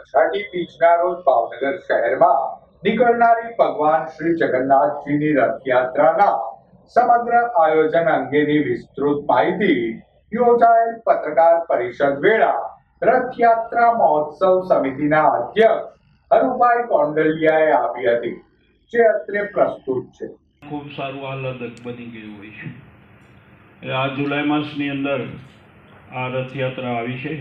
અષાઢી બીજના રોજ ભાવનગર શહેરમાં નીકળનારી ભગવાન શ્રી જગન્નાથજીની રથયાત્રાના સમગ્ર આયોજન અંગેની વિસ્તૃત માહિતી યોજાયેલ પત્રકાર પરિષદ વેળા રથયાત્રા મહોત્સવ સમિતિના અધ્યક્ષ હરુભાઈ કોંડલિયાએ આપી હતી, જે અત્રે પ્રસ્તુત છે. ખૂબ સારું આહલાદક બની ગયું હોય છે. આ જુલાઈ માસની અંદર આ રથયાત્રા આવી છે.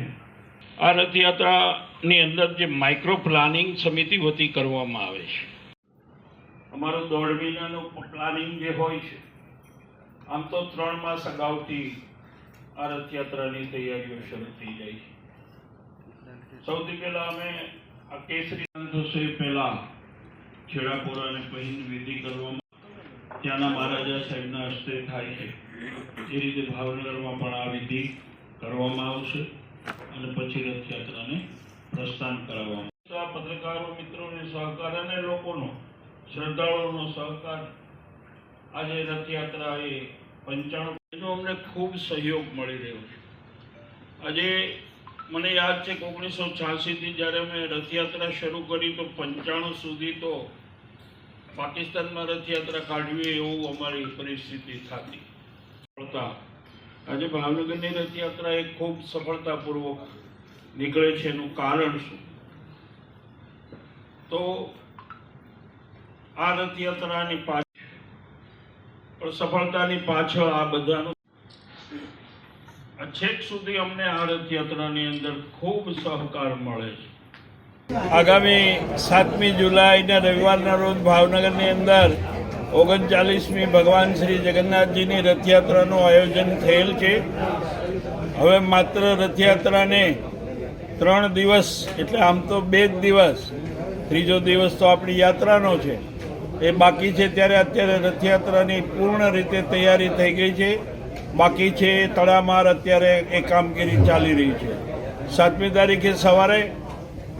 આ રથયાત્રાની અંદર જે માઇક્રો પ્લાનિંગ સમિતિ વતી કરવામાં આવે છે. અમારું દોઢ મહિનાનું પ્લાનિંગ જે હોય છે, આમ તો ત્રણ માસ અગાઉથી આ રથયાત્રાની તૈયારીઓ શરૂ થઈ જાય છે. સૌથી પહેલા અમે આ કેસરી પહેલા પહેલા છેડાપોરાને પહેરીને વિધિ કરવામાં ત્યાંના મહારાજા સાહેબના હસ્તે થાય છે. એ રીતે ભાવનગરમાં પણ આ વિધિ કરવામાં આવશે અને પછી રથયાત્રાને પ્રસ્થાન કરાવવામાં પત્રકારો, મિત્રોને સહકાર અને લોકોનો, શ્રદ્ધાળુઓનો સહકાર આજે રથયાત્રા એ પંચાણું એનો અમને ખૂબ સહયોગ મળી રહ્યો છે. આજે મને યાદ છે કે ઓગણીસો છ્યાસીથી જ્યારે અમે રથયાત્રા શરૂ કરી, તો પંચાણું સુધી તો પાકિસ્તાનમાં રથયાત્રા કાઢવી એવું અમારી પરિસ્થિતિ થતી. આજે ભાવનગરની રથયાત્રા એ ખૂબ સફળતાપૂર્વક નીકળે છે એનું કારણ શું? તો આ રથયાત્રાની પાછળ સફળતાની પાછળ આ બધાનું છેક સુધી અમને આ રથયાત્રાની અંદર ખૂબ સહકાર મળે છે. આગામી સાતમી જુલાઈના રવિવારના રોજ ભાવનગરની અંદર ઓગણચાલીસમી ભગવાન શ્રી જગન્નાથજીની રથયાત્રાનું આયોજન થયેલ છે. હવે માત્ર રથયાત્રાને ત્રણ દિવસ, એટલે આમ તો બે જ દિવસ. ત્રીજો દિવસ તો આપણી યાત્રાનો છે. એ બાકી છે ત્યારે અત્યારે રથયાત્રાની પૂર્ણ રીતે તૈયારી થઈ ગઈ છે. બાકી છે એ તડામાર અત્યારે એ કામગીરી ચાલી રહી છે. સાતમી તારીખે સવારે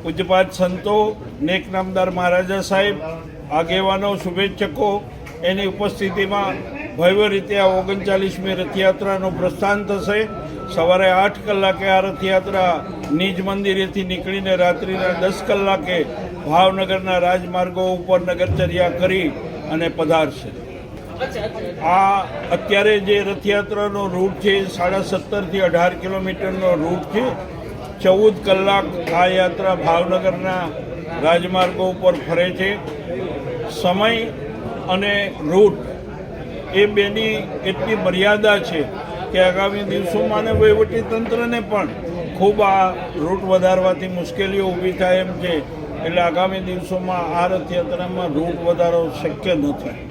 પૂજપાત સંતો, નેક નામદાર મહારાજા સાહેબ, આગેવાનો, શુભેચ્છકો, એની ઉપસ્થિતિમાં ભવ્ય રીતે આ ઓગણચાલીસમી રથયાત્રાનું પ્રસ્થાન થશે. સવારે આઠ કલાકે આ રથયાત્રા નિજ મંદિરેથી નીકળીને રાત્રિના દસ કલાકે ભાવનગરના રાજમાર્ગો ઉપર નગરચર્યા કરી અને પધારશે. આ અત્યારે જે રથયાત્રાનો રૂટ છે એ સાડા સત્તરથી અઢાર કિલોમીટરનો રૂટ છે. ચૌદ કલાક આ યાત્રા ભાવનગરના રાજમાર્ગો ઉપર ફરે છે. સમય અને રૂટ એ બેની એટલી મર્યાદા છે કે આગામી દિવસોમાં અને તંત્રને પણ ખૂબ આ રૂટ વધારવાથી મુશ્કેલીઓ ઊભી થાય એમ છે એટલે આગામી દિવસોમાં આ રથયાત્રામાં રૂટ વધારો શક્ય નથી